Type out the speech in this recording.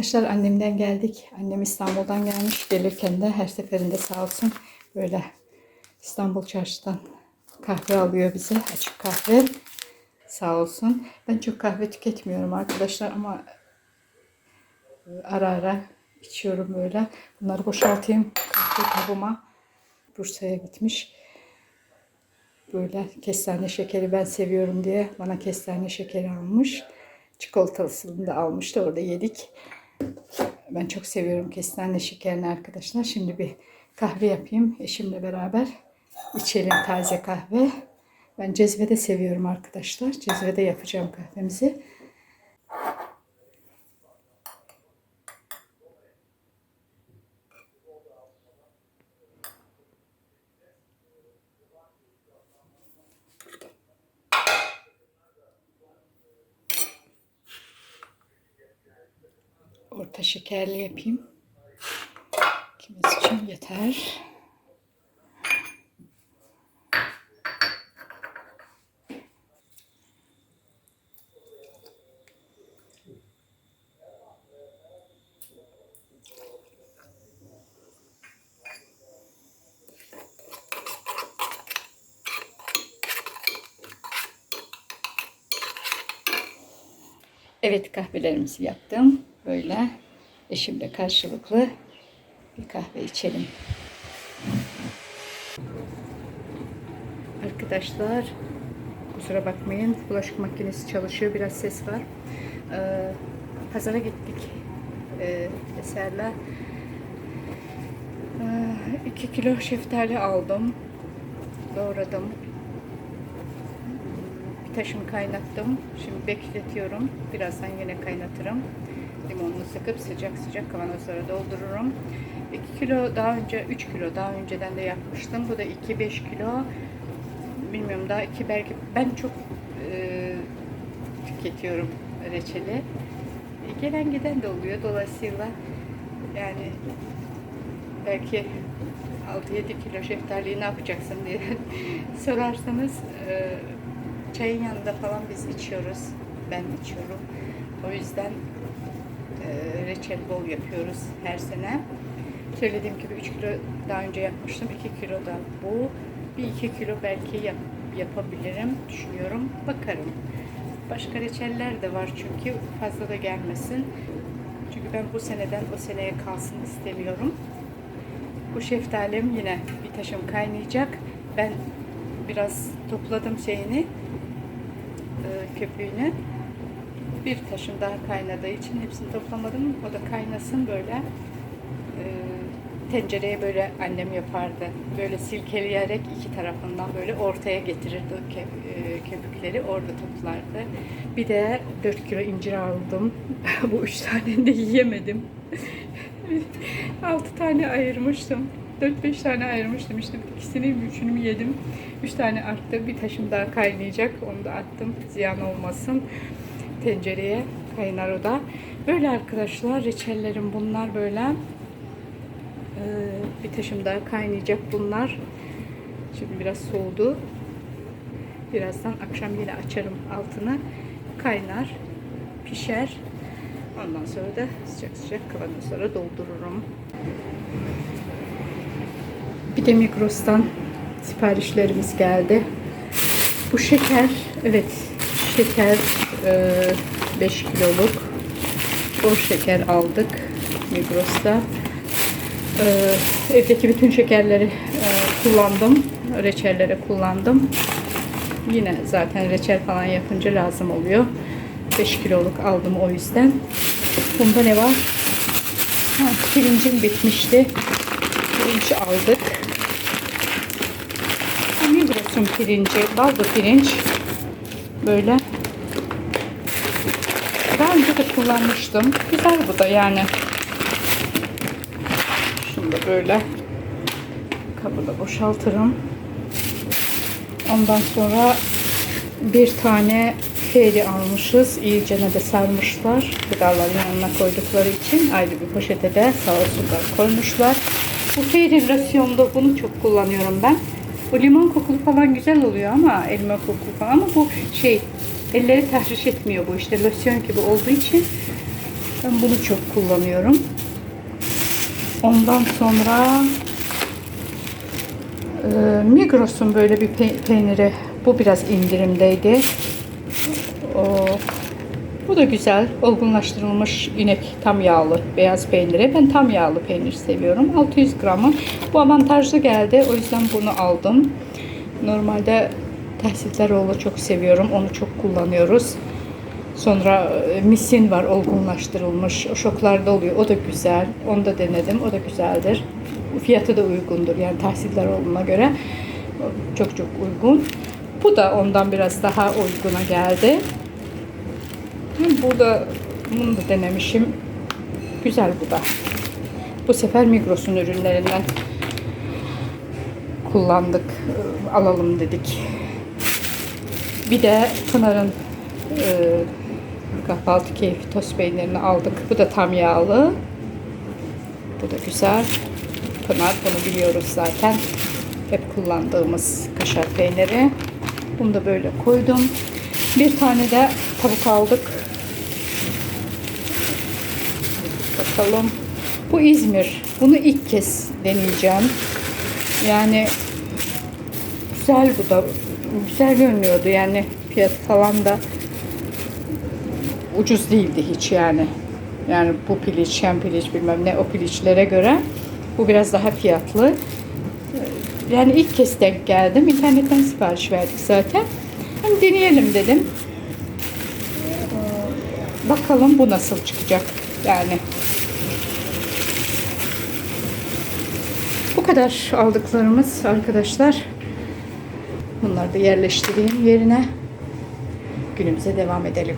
Arkadaşlar annemden geldik. Annem İstanbul'dan gelmiş. Gelirken de her seferinde sağ olsun böyle İstanbul çarşıdan kahve alıyor bize. Açık kahve. Sağ olsun. Ben çok kahve tüketmiyorum arkadaşlar ama e, ara ara içiyorum böyle. Bunları boşaltayım kahve kabıma. Bursa'ya gitmiş. Böyle kestane şekeri ben seviyorum diye bana kestane şekeri almış. Çikolatalısını da almıştı. Orada yedik. Ben çok seviyorum kestane şekerini arkadaşlar. Şimdi bir kahve yapayım eşimle beraber. içelim taze kahve. Ben cezvede seviyorum arkadaşlar. Cezvede yapacağım kahvemizi. Orta şekerli yapayım. İkimiz için yeter. Evet kahvelerimizi yaptım. Böyle eşimle karşılıklı bir kahve içelim. Arkadaşlar kusura bakmayın bulaşık makinesi çalışıyor biraz ses var. Ee, pazara gittik ee, Eser'le. 2 kilo şeftali aldım. Doğradım. Bir taşımı kaynattım. Şimdi bekletiyorum. Birazdan yine kaynatırım. Limonunu sıkıp sıcak sıcak kavanozlara doldururum. 2 kilo daha önce 3 kilo daha önceden de yapmıştım. Bu da 2-5 kilo. Bilmiyorum daha iki belki ben çok e, tüketiyorum reçeli. E, gelen giden de oluyor. Dolayısıyla yani belki 6-7 kilo şeftaliyi ne yapacaksın diye sorarsanız e, çayın yanında falan biz içiyoruz. Ben içiyorum. O yüzden reçel bol yapıyoruz her sene. Söylediğim gibi 3 kilo daha önce yapmıştım. 2 kilo da bu. Bir 2 kilo belki yap, yapabilirim düşünüyorum. Bakarım. Başka reçeller de var çünkü fazla da gelmesin. Çünkü ben bu seneden o seneye kalsın istemiyorum. Bu şeftalim yine bir taşım kaynayacak. Ben biraz topladım şeyini, e, köpüğünü. Bir taşım daha kaynadığı için hepsini toplamadım. O da kaynasın böyle. E, tencereye böyle annem yapardı. Böyle silkeleyerek iki tarafından böyle ortaya getirirdi o ke- e, köpükleri. Orada toplardı. Bir de 4 kilo incir aldım. Bu üç tane de yiyemedim. 6 tane ayırmıştım. 4-5 tane ayırmıştım. İşte ikisini üçünü yedim. 3 tane arttı. Bir taşım daha kaynayacak. Onu da attım. Ziyan olmasın. Tencereye kaynar o da. Böyle arkadaşlar reçellerim bunlar böyle. Ee, bir taşım daha kaynayacak bunlar. Şimdi biraz soğudu. Birazdan akşam yine açarım altını. Kaynar, pişer. Ondan sonra da sıcak sıcak kavanozlara doldururum. Bir de Migros'tan siparişlerimiz geldi. Bu şeker, evet şeker e, 5 kiloluk. Bol şeker aldık Migros'ta. E, evdeki bütün şekerleri e, kullandım. Reçellere kullandım. Yine zaten reçel falan yapınca lazım oluyor. 5 kiloluk aldım o yüzden. Bunda ne var? Ha, pirincim bitmişti. Pirinç aldık. Migros'un pirinci, baldo pirinç. Böyle. Daha önce de kullanmıştım. Güzel bu da yani. Şunu da böyle kabına boşaltırım. Ondan sonra bir tane feri almışız. İyicene de sarmışlar. Gıdaların yanına koydukları için ayrı bir poşete de sağ olsunlar koymuşlar. Bu feri losyonda bunu çok kullanıyorum ben. Bu limon kokulu falan güzel oluyor ama elma kokulu falan ama bu şey elleri tahriş etmiyor bu işte losyon gibi olduğu için Ben bunu çok kullanıyorum. Ondan sonra e, Migros'un böyle bir pe- peyniri. Bu biraz indirimdeydi. O, bu da güzel. Olgunlaştırılmış inek tam yağlı beyaz peyniri. Ben tam yağlı peynir seviyorum. 600 gramı. Bu avantajlı geldi. O yüzden bunu aldım. Normalde Tahsilleroğlu çok seviyorum. Onu çok kullanıyoruz. Sonra e, misin var olgunlaştırılmış. O şoklarda oluyor. O da güzel. Onu da denedim. O da güzeldir. Fiyatı da uygundur. Yani Tahsilleroğlu'na göre çok çok uygun. Bu da ondan biraz daha uyguna geldi. Hı, Bu da bunu da denemişim. Güzel bu da. Bu sefer Migros'un ürünlerinden kullandık. Alalım dedik. Bir de Pınar'ın e, kahvaltı keyfi tost peynirini aldık. Bu da tam yağlı. Bu da güzel. Pınar bunu biliyoruz zaten. Hep kullandığımız kaşar peyniri. Bunu da böyle koydum. Bir tane de tavuk aldık. Bakalım. Bu İzmir. Bunu ilk kez deneyeceğim. Yani güzel bu da. Güzel görünüyordu yani fiyat falan da ucuz değildi hiç yani. Yani bu piliç, şen piliç bilmem ne o piliçlere göre bu biraz daha fiyatlı. Yani ilk kez denk geldim. İnternetten sipariş verdik zaten. Hem deneyelim dedim. Ee, Bakalım bu nasıl çıkacak. Yani bu kadar aldıklarımız arkadaşlar. Bunları da yerleştireyim yerine. Günümüze devam edelim.